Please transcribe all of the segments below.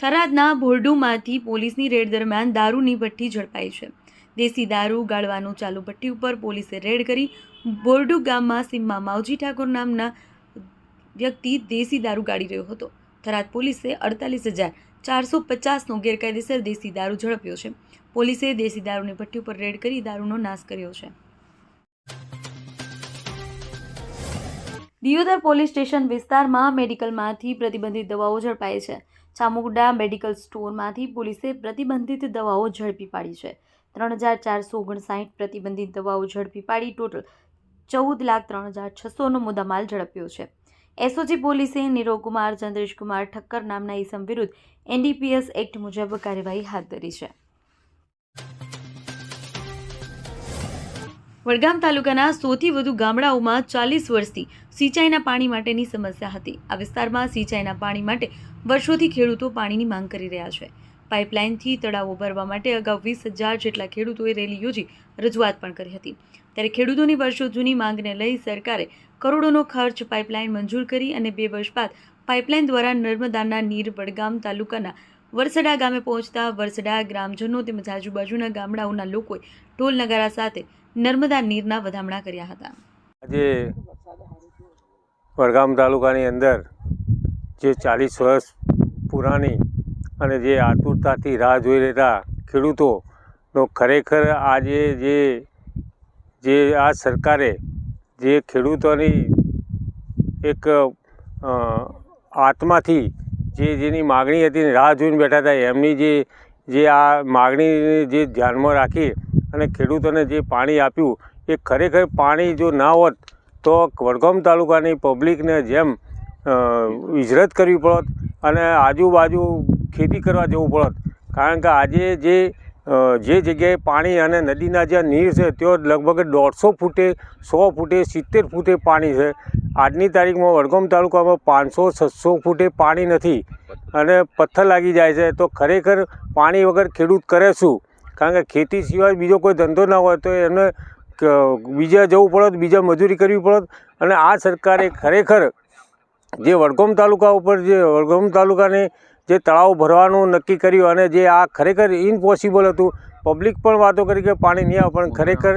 થરાદના ભોરડુમાંથી પોલીસની રેડ દરમિયાન દારૂની ભઠ્ઠી ઝડપાઈ છે. દેશી દારૂ ગાળવાનું ચાલુ ભઠ્ઠી ઉપર પોલીસે રેડ કરી બોરડુ ગામમાં સીમમાં માવજી ઠાકોર નામના વ્યક્તિ દેશી દારૂ ગાળી રહ્યો હતો. થરાદ પોલીસે અડતાલીસ હજાર ચારસો પચાસનો ગેરકાયદેસર દેશી દારૂ ઝડપ્યો છે. પોલીસે દેશી દારૂની ભઠ્ઠી ઉપર રેડ કરી દારૂનો નાશ કર્યો છે. દિયોદર પોલીસ સ્ટેશન વિસ્તારમાં મેડિકલમાંથી પ્રતિબંધિત દવાઓ ઝડપાઈ છે. ચામુંડા મેડિકલ સ્ટોરમાંથી પોલીસે પ્રતિબંધિત દવાઓ ઝડપી પાડી છે. ત્રણ હજાર ચારસો ઓગણસાઠ પ્રતિબંધિત દવાઓ ઝડપી પાડી ટોટલ ચૌદ લાખ ત્રણ હજાર છસોનો મુદ્દામાલ ઝડપ્યો છે. એસઓજી પોલીસે નીરવકુમાર, ચંદ્રેશકુમાર ઠક્કર નામના ઇસમ વિરુદ્ધ એનડીપીએસ એક્ટ મુજબ કાર્યવાહી હાથ ધરી છે. વડગામ તાલુકાના સૌથી વધુ ગામડાઓમાં ચાલીસ વર્ષથી સિંચાઈના પાણી માટેની સમસ્યા હતી. આ વિસ્તારમાં સિંચાઈના પાણી માટે વર્ષોથી ખેડૂતો પાણીની માંગ કરી રહ્યા છે. પાઇપલાઇનથી તળાવો ભરવા માટે અગાઉ વીસ હજાર જેટલા ખેડૂતોએ રેલી યોજી રજૂઆત પણ કરી હતી. ત્યારે ખેડૂતોની વર્ષો જૂની માંગને લઈ સરકારે કરોડોનો ખર્ચ પાઇપલાઇન મંજૂર કરી અને બે વર્ષ બાદ પાઇપલાઇન દ્વારા નર્મદાના નીર વડગામ તાલુકાના વરસડા ગામે પહોંચતા વરસડા ગ્રામજનો તેમજ આજુબાજુના ગામડાઓના લોકોએ ઢોલ નગારા સાથે નર્મદા નીરના વધામણા કર્યા હતા. આજે વડગામ તાલુકાની અંદર જે ચાલીસ વર્ષ પુરાણી અને જે આતુરતાથી રાહ જોઈ રહેતા ખેડૂતોનો ખરેખર આજે જે જે આ સરકારે જે ખેડૂતોની એક આત્માથી જે જેની માગણી હતી ને રાહ જોઈને બેઠા હતા, એમની જે જે આ માગણીને જે ધ્યાનમાં રાખી અને ખેડૂતોને જે પાણી આપ્યું, એ ખરેખર પાણી જો ના હોત તો વડગામ તાલુકાની પબ્લિકને જેમ હિજરત કરવી પડત અને આજુબાજુ ખેતી કરવા જવું પડત. કારણ કે આજે જે જે જગ્યાએ પાણી અને નદીના જ્યાં નીર છે, ત્યાં લગભગ દોઢસો ફૂટે, સો ફૂટે, સિત્તેર ફૂટે પાણી છે. આજની તારીખમાં વડગામ તાલુકામાં પાંચસો, છસો ફૂટે પાણી નથી અને પથ્થર લાગી જાય છે. તો ખરેખર પાણી વગર ખેડૂત કરે શું? કારણ કે ખેતી સિવાય બીજો કોઈ ધંધો ના હોય તો એમને બીજા જવું પડત, બીજા મજૂરી કરવી પડત. અને આ સરકારે ખરેખર જે વડગામ તાલુકા ઉપર જે વડગામ તાલુકાને જે તળાવ ભરવાનું નક્કી કર્યું અને જે આ ખરેખર ઇમ્પોસિબલ હતું. પબ્લિક પણ વાતો કરી કે પાણી નહીં આવે પણ ખરેખર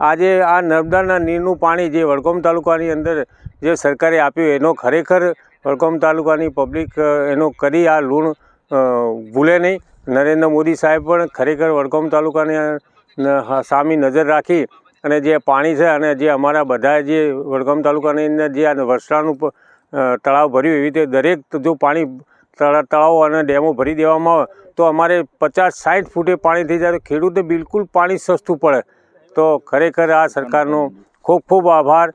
આજે આ નર્મદાના નીરનું પાણી જે વડગામ તાલુકાની અંદર જે સરકારે આપ્યું એનો ખરેખર વડગામ તાલુકાની પબ્લિક એનો કરી આ લૂણ ભૂલે નહીં. નરેન્દ્ર મોદી સાહેબ પણ ખરેખર વડગામ તાલુકાને સામે નજર રાખી અને જે પાણી છે અને જે અમારા બધા જે વડગામ તાલુકાની અંદર જે આ વરસાદનું તળાવ ભર્યું એવી રીતે દરેક જો પાણી તળાવો અને ડેમો ભરી દેવામાં આવે, તો અમારે પચાસ સાઠ ફૂટે પાણી થઈ જાય. તો ખેડૂતે બિલકુલ પાણી સસ્તું પડે. તો ખરેખર આ સરકારનો ખૂબ ખૂબ આભાર.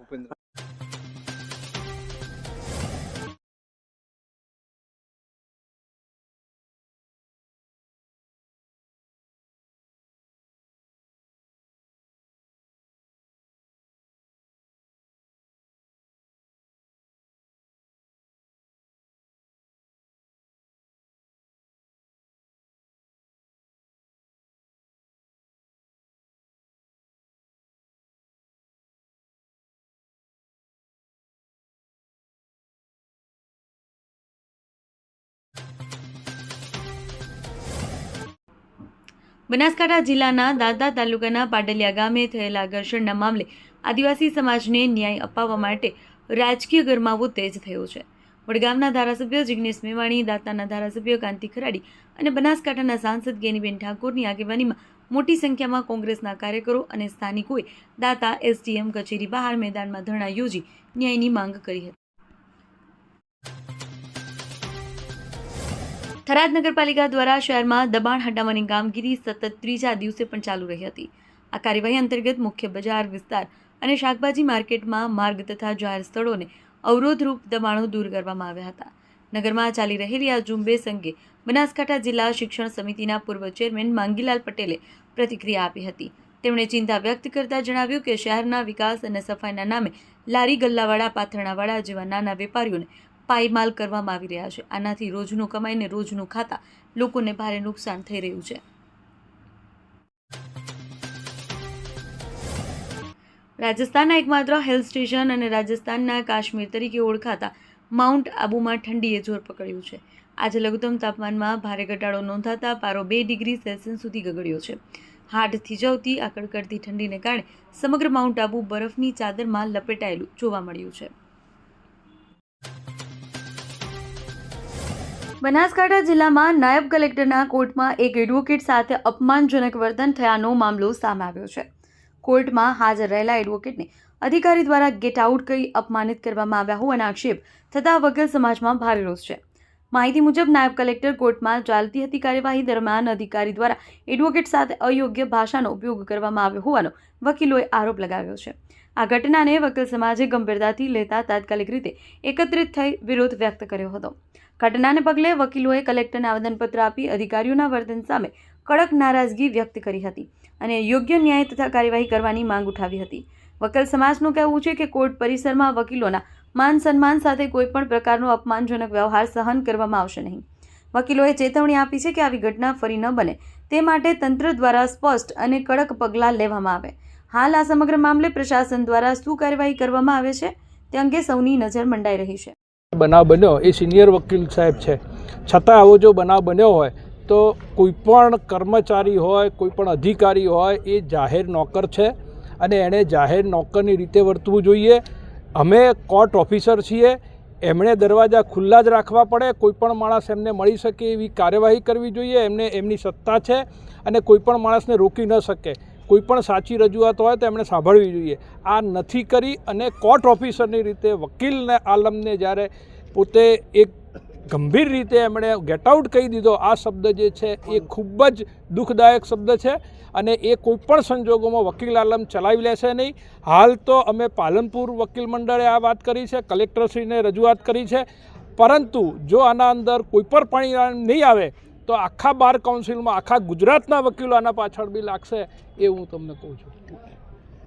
બનાસકાંઠા જિલ્લાના દાદા તાલુકાના પાડલિયા ગામે થયેલા ઘર્ષણના મામલે આદિવાસી સમાજને ન્યાય અપાવવા માટે રાજકીય ગરમાવો તેજ થયો છે. વડગામના ધારાસભ્ય જિગ્નેશ મેવાણી, દાંતાના ધારાસભ્ય કાંતિ ખરાડી અને બનાસકાંઠાના સાંસદ ગેનીબેન ઠાકોરની આગેવાનીમાં મોટી સંખ્યામાં કોંગ્રેસના કાર્યકરો અને સ્થાનિકોએ દાતા એસડીએમ કચેરી બહાર મેદાનમાં ધરણા યોજી ન્યાયની માંગ કરી હતી. થરાદ નગરપાલિકા દ્વારા શહેરમાં દબાણ હટાવવાની કામગીરી સતત ત્રીજા દિવસે પણ ચાલુ રહી હતી. આ કાર્યવાહી અંતર્ગત મુખ્ય બજાર વિસ્તાર અને શાકભાજી માર્કેટમાં માર્ગ તથા જાહેર સ્થળોને અવરોધરૂપ દબાણો દૂર કરવામાં આવ્યા હતા. નગરમાં ચાલી રહેલી આ ઝુંબેશ અંગે બનાસકાંઠા જિલ્લા શિક્ષણ સમિતિના પૂર્વ ચેરમેન માંગીલાલ પટેલે પ્રતિક્રિયા આપી હતી. તેમણે ચિંતા વ્યક્ત કરતા જણાવ્યું કે શહેરના વિકાસ અને સફાઈના નામે લારી ગલ્લાવાળા, પાથરણાવાળા જેવા નાના વેપારીઓને પાયમાલ કરવામાં આવી રહ્યા છે. આનાથી રોજનું કમાઈને રોજનું ખાતા લોકોને ભારે નુકસાન થઈ રહ્યું છે. રાજસ્થાનના એકમાત્ર હિલ સ્ટેશન અને રાજસ્થાનના કાશ્મીર તરીકે ઓળખાતા માઉન્ટ આબુમાં ઠંડીએ જોર પકડ્યું છે. આજે લઘુત્તમ તાપમાનમાં ભારે ઘટાડો નોંધાતા પારો બે ડિગ્રી સેલ્સિયસ સુધી ગગડ્યો છે. હાડ થીજાવતી આ કડકડતી ઠંડીને કારણે સમગ્ર માઉન્ટ આબુ બરફની ચાદરમાં લપેટાયેલું જોવા મળ્યું છે. બનાસકાંઠા જિલ્લામાં નાયબ કલેક્ટરના કોર્ટમાં એક એડવોકેટ સાથે અપમાનજનક વર્તન થયાનો મામલો સામે આવ્યો છે. કોર્ટમાં હાજર રહેલા એડવોકેટને અધિકારી દ્વારા ગેટ આઉટ કરી અપમાનિત કરવામાં આવ્યા હોવાના આક્ષેપ થતાં વકીલ સમાજમાં ભારે રોષ છે. માહિતી મુજબ, નાયબ કલેક્ટર કોર્ટમાં ચાલતી હતી કાર્યવાહી દરમિયાન અધિકારી દ્વારા એડવોકેટ સાથે અયોગ્ય ભાષાનો ઉપયોગ કરવામાં આવ્યો હોવાનો વકીલોએ આરોપ લગાવ્યો છે. આ ઘટનાને વકીલ સમાજે ગંભીરતાથી લેતા તાત્કાલિક રીતે એકત્રિત થઈ વિરોધ વ્યક્ત કર્યો હતો. ઘટનાને પગલે વકીલોએ કલેક્ટરને આવેદનપત્ર આપી અધિકારીઓના વર્તન સામે કડક નારાજગી વ્યક્ત કરી હતી અને યોગ્ય ન્યાય તથા કાર્યવાહી કરવાની માંગ ઉઠાવી હતી. વકીલ સમાજનું કહેવું છે કે કોર્ટ પરિસરમાં વકીલોના માન સન્માન સાથે કોઈપણ પ્રકારનો અપમાનજનક વ્યવહાર સહન કરવામાં આવશે નહીં. વકીલોએ ચેતવણી આપી છે કે આવી ઘટના ફરી ન બને. તે માટે તંત્ર દ્વારા સ્પષ્ટ અને કડક પગલાં લેવામાં આવે. હાલ આ સમગ્ર મામલે પ્રશાસન દ્વારા શું કાર્યવાહી કરવામાં આવે છે તે અંગે સૌની નજર મંડાઈ રહી છે. બનાવ બન્યો, એ સિનિયર વકીલ સાહેબ છે. છતાં આવો જો બનાવ બન્યો હોય, તો કોઈ પણ કર્મચારી હોય, કોઈ પણ અધિકારી હોય, એ જાહેર નોકર છે અને એણે જાહેર નોકરની રીતે વર્તવું જોઈએ. અમે કોર્ટ ઓફિસર છીએ, એમણે દરવાજા ખુલ્લા જ રાખવા પડે, કોઈ પણ માણસ એમને મળી શકે એવી કાર્યવાહી કરવી જોઈએ, એમને એમની સત્તા છે અને કોઈપણ માણસને રોકી ન શકે. કોઈપણ સાચી રજૂઆત હોય તો એમણે સાંભળવી જોઈએ. આ નથી કરી અને કોર્ટ ઓફિસરની રીતે વકીલને આલમને જ્યારે પોતે એક ગંભીર રીતે એમણે ગેટ આઉટ કહી દીધો, આ શબ્દ જે છે એ ખૂબ જ દુઃખદાયક શબ્દ છે. અને એ કોઈપણ સંજોગોમાં વકીલ આલમ ચલાવી લેશે નહીં. હાલ તો અમે પાલનપુર વકીલ મંડળે આ વાત કરી છે, કલેક્ટરશ્રીને રજૂઆત કરી છે. પરંતુ જો આના અંદર કોઈ પણ પરિણામ નહીં આવે, તો આખા બાર કાઉન્સિલમાં આખા ગુજરાતના વકીલો આના પાછળ બી લાગશે એ હું તમને કહું છું.